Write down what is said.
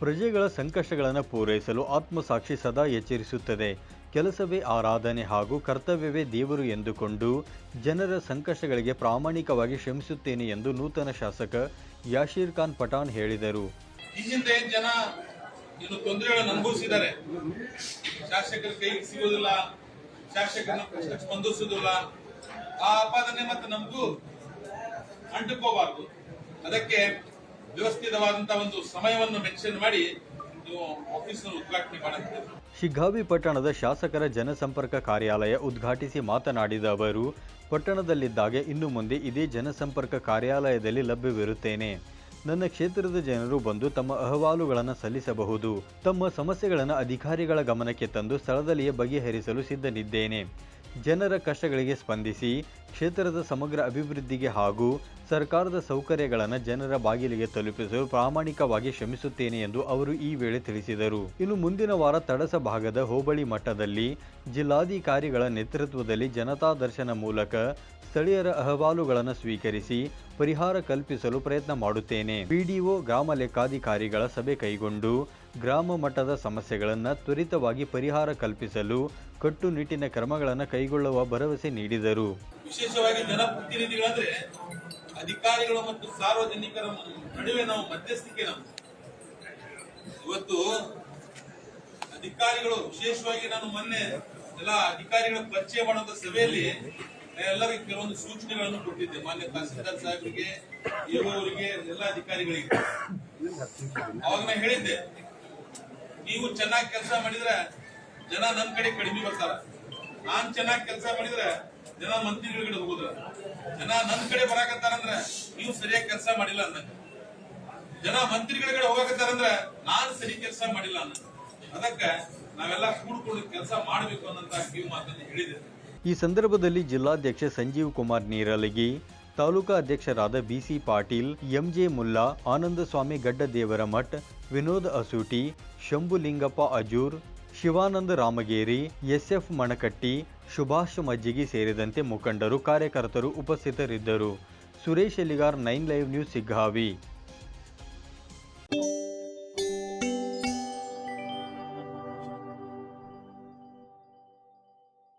ಪ್ರಜೆಗಳ ಸಂಕಷ್ಟಗಳನ್ನು ಪೂರೈಸಲು ಆತ್ಮಸಾಕ್ಷಿ ಸದಾ ಎಚ್ಚರಿಸುತ್ತದೆ. ಕೆಲಸವೇ ಆರಾಧನೆ ಹಾಗೂ ಕರ್ತವ್ಯವೇ ದೇವರು ಎಂದುಕೊಂಡು ಜನರ ಸಂಕಷ್ಟಗಳಿಗೆ ಪ್ರಾಮಾಣಿಕವಾಗಿ ಶ್ರಮಿಸುತ್ತೇನೆ ಎಂದು ನೂತನ ಶಾಸಕ ಯಾಶೀರ್ ಖಾನ್ ಪಠಾಣ್ ಹೇಳಿದರು. ಈ ಹಿಂದೆ ಜನ ಇನ್ನು ತೊಂದರೆಗಳನ್ನು ಅನುಭವಿಸಿದ್ದಾರೆ. ಶಾಸಕರ ಕೈಗೆ ಸಿಗೋದಿಲ್ಲ, ಶಾಸಕರನ್ನು ಸ್ಪಂದಿಸೋದಿಲ್ಲ. ಆ ಆಪಾದನೆ ಮತ್ತೆ ನಮಗೂ ಅಂಟುಕೋಬಾರದು. ಅದಕ್ಕೆ ವ್ಯವಸ್ಥಿತವಾದಂತಹ ಒಂದು ಸಮಯವನ್ನು ಮೆನ್ಷನ್ ಮಾಡಿ ಶಿಗ್ಗಾವಿ ಪಟ್ಟಣದ ಶಾಸಕರ ಜನಸಂಪರ್ಕ ಕಾರ್ಯಾಲಯ ಉದ್ಘಾಟಿಸಿ ಮಾತನಾಡಿದ ಅವರು, ಪಟ್ಟಣದಲ್ಲಿದ್ದಾಗ ಇನ್ನು ಮುಂದೆ ಇದೇ ಜನಸಂಪರ್ಕ ಕಾರ್ಯಾಲಯದಲ್ಲಿ ಲಭ್ಯವಿರುತ್ತೇನೆ. ನನ್ನ ಕ್ಷೇತ್ರದ ಜನರು ಬಂದು ತಮ್ಮ ಅಹವಾಲುಗಳನ್ನು ಸಲ್ಲಿಸಬಹುದು. ತಮ್ಮ ಸಮಸ್ಯೆಗಳನ್ನು ಅಧಿಕಾರಿಗಳ ಗಮನಕ್ಕೆ ತಂದು ಸ್ಥಳದಲ್ಲಿಯೇ ಬಗೆಹರಿಸಲು ಸಿದ್ಧನಿದ್ದೇನೆ. ಜನರ ಕಷ್ಟಗಳಿಗೆ ಸ್ಪಂದಿಸಿ ಕ್ಷೇತ್ರದ ಸಮಗ್ರ ಅಭಿವೃದ್ಧಿಗೆ ಹಾಗೂ ಸರ್ಕಾರದ ಸೌಕರ್ಯಗಳನ್ನು ಜನರ ಬಾಗಿಲಿಗೆ ತಲುಪಿಸಲು ಪ್ರಾಮಾಣಿಕವಾಗಿ ಶ್ರಮಿಸುತ್ತೇನೆ ಎಂದು ಅವರು ಈ ವೇಳೆ ತಿಳಿಸಿದರು. ಇನ್ನು ಮುಂದಿನ ವಾರ ತಡಸ ಭಾಗದ ಹೋಬಳಿ ಮಟ್ಟದಲ್ಲಿ ಜಿಲ್ಲಾಧಿಕಾರಿಗಳ ನೇತೃತ್ವದಲ್ಲಿ ಜನತಾ ದರ್ಶನ ಮೂಲಕ ಸ್ಥಳೀಯರ ಅಹವಾಲುಗಳನ್ನು ಸ್ವೀಕರಿಸಿ ಪರಿಹಾರ ಕಲ್ಪಿಸಲು ಪ್ರಯತ್ನ ಮಾಡುತ್ತೇನೆ. ಪಿಡಿಒ ಗ್ರಾಮ ಲೆಕ್ಕಾಧಿಕಾರಿಗಳ ಸಭೆ ಕೈಗೊಂಡು ಗ್ರಾಮ ಮಟ್ಟದ ಸಮಸ್ಯೆಗಳನ್ನು ತ್ವರಿತವಾಗಿ ಪರಿಹಾರ ಕಲ್ಪಿಸಲು ಕಟ್ಟುನಿಟ್ಟಿನ ಕ್ರಮಗಳನ್ನು ಕೈಗೊಳ್ಳುವ ಭರವಸೆ ನೀಡಿದರು. ವಿಶೇಷವಾಗಿ ಜನಪ್ರತಿನಿಧಿಗಳಂದ್ರೆ ಅಧಿಕಾರಿಗಳು ಮತ್ತು ಸಾರ್ವಜನಿಕರ ನಡುವೆ ನಾವು ಮಧ್ಯಸ್ಥಿಕೆ ನಾವು. ಇವತ್ತು ಅಧಿಕಾರಿಗಳು, ವಿಶೇಷವಾಗಿ ನಾನು ಮೊನ್ನೆ ಎಲ್ಲ ಅಧಿಕಾರಿಗಳ ಪರಿಚಯ ಮಾಡುವಂತ ಸಭೆಯಲ್ಲಿ ಎಲ್ಲರಿಗೂ ಕೆಲವೊಂದು ಸೂಚನೆಗಳನ್ನು ಕೊಟ್ಟಿದ್ದೆ. ಮಾನ್ಯ ತಹಸೀಲ್ದಾರ್ ಸಾಹೇಬರಿಗೆ ಇರುವವರಿಗೆ ಎಲ್ಲ ಅಧಿಕಾರಿಗಳಿಗೆ. ಅವಾಗ ನಾನು ಹೇಳಿದ್ದೆ ನೀವು ಚೆನ್ನಾಗಿ ಕೆಲಸ ಮಾಡಿದ್ರೆ ಜನ ನಮ್ ಕಡೆ ಕಡಿಮೆ ಬರ್ತಾರ. ನಾನ್ ಚೆನ್ನಾಗಿ ಕೆಲಸ ಮಾಡಿದ್ರೆ ಜನ ಮಂತ್ರಿಗಳ ಕಡೆ ಹೋಗುದ್ರ ಜನ ನನ್ನ ಕಡೆ ಬರಾಕತ್ತಾರಂದ್ರ ನೀವು ಸರಿಯಾಗಿ ಕೆಲಸ ಮಾಡಿಲ್ಲ ಅಂದ. ಜನ ಮಂತ್ರಿಗಳ ಕಡೆ ಹೋಗಕತ್ತಾರಂದ್ರ ನಾನು ಸರಿ ಕೆಲಸ ಮಾಡಿಲ್ಲ ಅಂದ. ಅದಕ್ಕ ನಾವೆಲ್ಲ ಕೂಡ್ಕೊಂಡು ಕೆಲಸ ಮಾಡಬೇಕು ಅನ್ನಂತ ಕಿವಿ ಮಾತನ್ನು ಹೇಳಿದೆ. ಈ ಸಂದರ್ಭದಲ್ಲಿ ಜಿಲ್ಲಾಧ್ಯಕ್ಷ ಸಂಜೀವ್ ಕುಮಾರ್ ನೀರಲಗಿ ತಾಲೂಕಾ ಅಧ್ಯಕ್ಷರಾದ B C Patil, M J Mulla, Anandaswamy Gaddadevara Math, Vinod Asooti, Shambhulingappa Ajoor, Shivananda Ramageri, S F Manakatti, Subhash Majjigi ಸೇರಿದಂತೆ ಮುಖಂಡರು ಕಾರ್ಯಕರ್ತರು ಉಪಸ್ಥಿತರಿದ್ದರು. Suresh Eligar nine live news Siggavi.